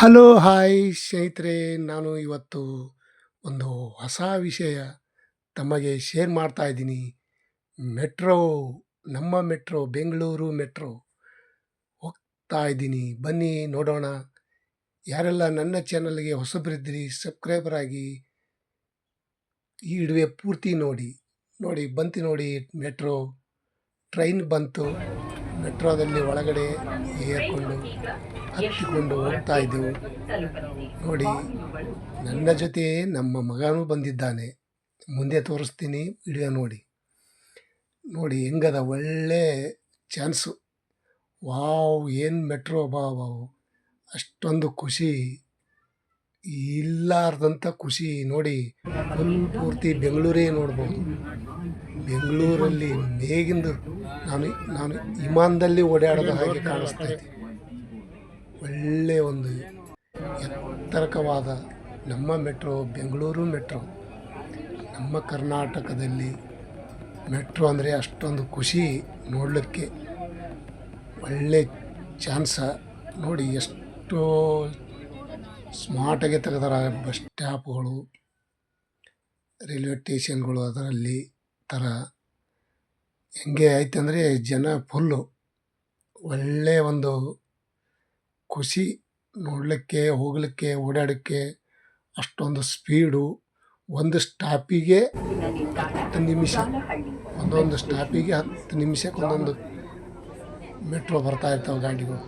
Hello, hi ಸ್ನೇಹಿತರೆ. ನಾನು ಇವತ್ತು ಒಂದು ಹೊಸ ವಿಷಯ ತಮಗೆ ಶೇರ್ ಮಾಡ್ತಾ ಇದ್ದೀನಿ. ಮೆಟ್ರೋ, ನಮ್ಮ ಮೆಟ್ರೋ, ಬೆಂಗಳೂರು ಮೆಟ್ರೋ ಹೋಗ್ತಾ ಇದ್ದೀನಿ. ಬನ್ನಿ ನೋಡೋಣ. ಯಾರೆಲ್ಲ ನನ್ನ ಚಾನಲ್ಗೆ ಹೊಸಬರಿದ್ದೀರಿ, ಸಬ್ಸ್ಕ್ರೈಬರ್ ಆಗಿ ಈ ಇಡುವೆ ಪೂರ್ತಿ ನೋಡಿ. ನೋಡಿ, ಬಂತು ನೋಡಿ ಮೆಟ್ರೋ. ಟ್ರೈನ್ ಬಂತು. ಮೆಟ್ರೋದಲ್ಲಿ ಒಳಗಡೆ ಏರ್ಕೊಂಡು ಹತ್ತಿಕೊಂಡು ಹೋಗ್ತಾ ಇದ್ದೆವು. ನೋಡಿ, ನನ್ನ ಜೊತೆ ನಮ್ಮ ಮಗನೂ ಬಂದಿದ್ದಾನೆ. ಮುಂದೆ ತೋರಿಸ್ತೀನಿ, ವಿಡಿಯೋ ನೋಡಿ. ನೋಡಿ, ಹೆಂಗದ ಒಳ್ಳೆ ಚಾನ್ಸು. ವಾವ್, ಏನು ಮೆಟ್ರೋ ಬಾವು ಅಷ್ಟೊಂದು ಖುಷಿ. ಇಲ್ಲಾರ್ದಂಥ ಖುಷಿ ನೋಡಿ ಫುಲ್ ಪೂರ್ತಿ ಬೆಂಗಳೂರೇ ನೋಡ್ಬೋದು. ಬೆಂಗಳೂರಲ್ಲಿ ಮೇಗಿಂದು ನಾನು ನಾನು ವಿಮಾನದಲ್ಲಿ ಓಡಾಡೋದು ಹಾಗೆ ಕಾಣಿಸ್ತಾ ಇದೆ ಒಳ್ಳೆಯ ಒಂದು ಎತ್ತರಕವಾದ ನಮ್ಮ ಮೆಟ್ರೋ, ಬೆಂಗಳೂರು ಮೆಟ್ರೋ, ನಮ್ಮ ಕರ್ನಾಟಕದಲ್ಲಿ ಮೆಟ್ರೋ ಅಂದರೆ ಅಷ್ಟೊಂದು ಖುಷಿ ನೋಡಲಿಕ್ಕೆ ಒಳ್ಳೆ ಚಾನ್ಸ ನೋಡಿ ಎಷ್ಟೋ ಸ್ಮಾರ್ಟಾಗಿ ತೆಗೆದಾರ ಬಸ್ ಸ್ಟಾಪ್ಗಳು, ರೈಲ್ವೆ ಸ್ಟೇಷನ್ಗಳು ಅದರಲ್ಲಿ ಥರ ಹೆಂಗೆ ಐತಂದರೆ ಜನ ಫುಲ್ಲು ಒಳ್ಳೆಯ ಒಂದು ಖುಷಿ ನೋಡಲಿಕ್ಕೆ, ಹೋಗಲಿಕ್ಕೆ ಓಡಾಡೋಕ್ಕೆ ಅಷ್ಟೊಂದು ಸ್ಪೀಡು ಒಂದು ಸ್ಟಾಪಿಗೆ ಹತ್ತು ನಿಮಿಷ, ಒಂದೊಂದು ಸ್ಟಾಪಿಗೆ ಹತ್ತು ನಿಮಿಷಕ್ಕೆ ಒಂದೊಂದು ಮೆಟ್ರೋ ಬರ್ತಾ ಇರ್ತಾವೆ ಗಾಡಿಗಳು.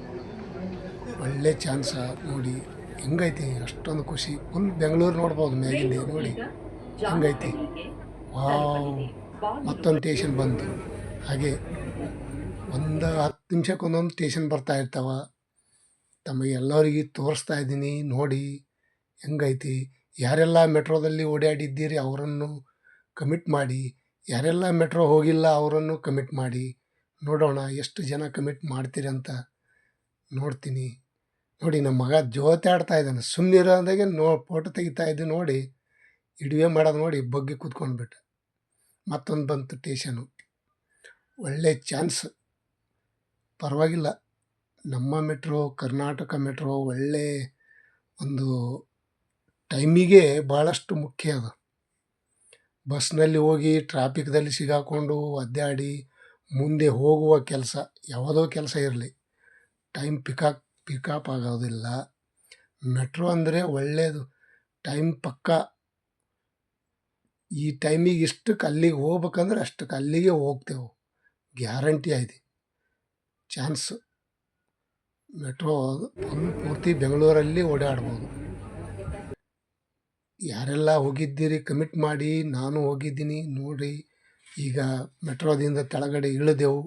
ಒಳ್ಳೆ ಚಾನ್ಸ ನೋಡಿ. ಹೆಂಗೈತಿ? ಅಷ್ಟೊಂದು ಖುಷಿ. ಫುಲ್ ಬೆಂಗಳೂರು ನೋಡ್ಬೋದು ಮ್ಯಾಗಿಂದ ನೋಡಿ. ಹಂಗೈತಿ? ವಾವ್ ಮತ್ತೊಂದು ಟೇಷನ್ ಬಂತು. ಹಾಗೆ ಒಂದು ಹತ್ತು ನಿಮಿಷಕ್ಕೆ ಒಂದೊಂದು ಟೇಷನ್ ಬರ್ತಾ ಇರ್ತಾವ. ತಮಗೆ ಎಲ್ಲರಿಗೆ ತೋರಿಸ್ತಾ ಇದ್ದೀನಿ, ನೋಡಿ ಹೆಂಗೈತಿ. ಯಾರೆಲ್ಲ ಮೆಟ್ರೋದಲ್ಲಿ ಓಡಾಡಿದ್ದೀರಿ ಅವರನ್ನು ಕಮಿಟ್ ಮಾಡಿ. ಯಾರೆಲ್ಲ ಮೆಟ್ರೋ ಹೋಗಿಲ್ಲ ಅವರನ್ನು ಕಮಿಟ್ ಮಾಡಿ. ನೋಡೋಣ, ಎಷ್ಟು ಜನ ಕಮಿಟ್ ಮಾಡ್ತೀರಿ ಅಂತ ನೋಡ್ತೀನಿ. ನೋಡಿ ನಮ್ಮ ಮಗ ಜೋತೆ ಆಡ್ತಾ ಇದ್ದಾನೆ. ಸುಮ್ಮನಿರೋ ಅಂದಾಗೆ ನೋ ಫೋಟೋ ತೆಗಿತಾ ಇದ್ದು ನೋಡಿ, ಇಡುವೆ ಮಾಡೋದು ನೋಡಿ ಬಗ್ಗಿ ಕೂತ್ಕೊಂಡ್ಬಿಟ್ಟು. ಮತ್ತೊಂದು ಬಂತು ಟೇಷನು ಒಳ್ಳೆ ಚಾನ್ಸ್ ಪರವಾಗಿಲ್ಲ. ನಮ್ಮ ಮೆಟ್ರೋ ಕರ್ನಾಟಕ ಮೆಟ್ರೋ ಒಳ್ಳೆ ಒಂದು ಟೈಮಿಗೆ ಭಾಳಷ್ಟು ಮುಖ್ಯ ಅದು. ಬಸ್ನಲ್ಲಿ ಹೋಗಿ ಟ್ರಾಫಿಕ್ದಲ್ಲಿ ಸಿಗಾಕೊಂಡು, ಒದ್ದಾಡಿ, ಮುಂದೆ ಹೋಗುವ ಕೆಲಸ, ಯಾವುದೋ ಕೆಲಸ ಇರಲಿ. ಟೈಮ್ ಪಿಕಾಕ್ ಪಿಕಪ್ ಆಗೋದಿಲ್ಲ. ಮೆಟ್ರೋ ಅಂದರೆ ಒಳ್ಳೆಯದು ಟೈಮ್ ಪಕ್ಕ. ಈ ಟೈಮಿಗೆ ಇಷ್ಟಕ್ಕೆ ಅಲ್ಲಿಗೆ ಹೋಗ್ಬೇಕಂದ್ರೆ ಅಷ್ಟಕ್ಕೆ ಅಲ್ಲಿಗೆ ಹೋಗ್ತೇವೆ. ಗ್ಯಾರಂಟಿ ಐತಿ ಚಾನ್ಸ್. ಮೆಟ್ರೋ ಫುಲ್ ಪೂರ್ತಿ ಬೆಂಗಳೂರಲ್ಲಿ ಓಡಾಡ್ಬೋದು. ಯಾರೆಲ್ಲ ಹೋಗಿದ್ದೀರಿ ಕಮಿಟ್ ಮಾಡಿ, ನಾನು ಹೋಗಿದ್ದೀನಿ, ನೋಡಿ. ಈಗ ಮೆಟ್ರೋದಿಂದ ಕೆಳಗಡೆ ಇಳಿದೆವು.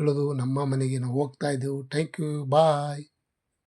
ಇಳಿದು ನಮ್ಮ ಮನೆಗೆ ನಾವು ಹೋಗ್ತಾ ಇದ್ದೆವು. Thank you bye